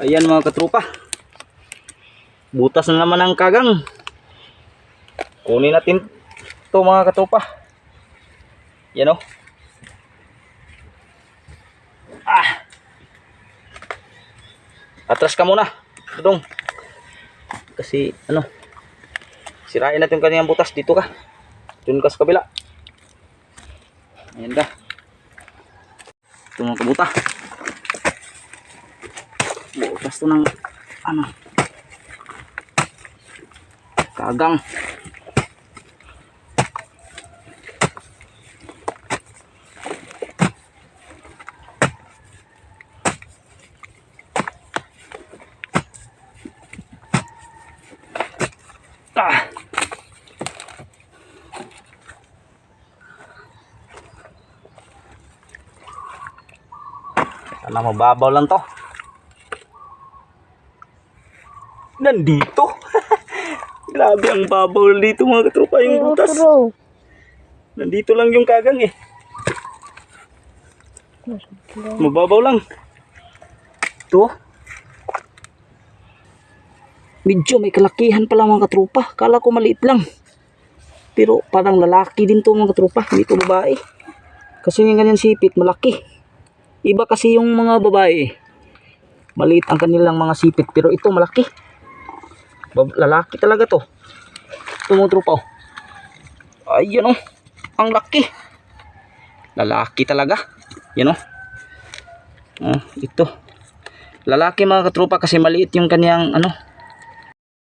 Ayan mga katropa. Butas na naman ang kagang. Kunin natin to mga katropa. Yan o. Ah. Atras ka muna. Dudong. Kasi ano. Sirain natin yung kanyang butas. Dito ka. Doon ka sa kabila. Ayan ka. Ito mga kabuta. Butas to ng ano. Kagang. Ah. Sana mababaw lang to. Nandito. Grabe ang babaw dito mga katropa yung butas. Nandito lang yung kagang eh. Mababaw lang. Ito. Medyo may kalakihan pala mga katropa. Kala ko maliit lang. Pero parang lalaki din to mga katropa. Hindi to babae. Kasi yung ganyan sipit malaki. Iba kasi yung mga babae. Maliit ang kanilang mga sipit. Pero ito malaki. Lalaki talaga to. Ito mga tropa oh. Ayan oh. Ang laki. Lalaki talaga. Yan oh. Oh, ito. Lalaki mga katropa kasi maliit yung kanyang ano,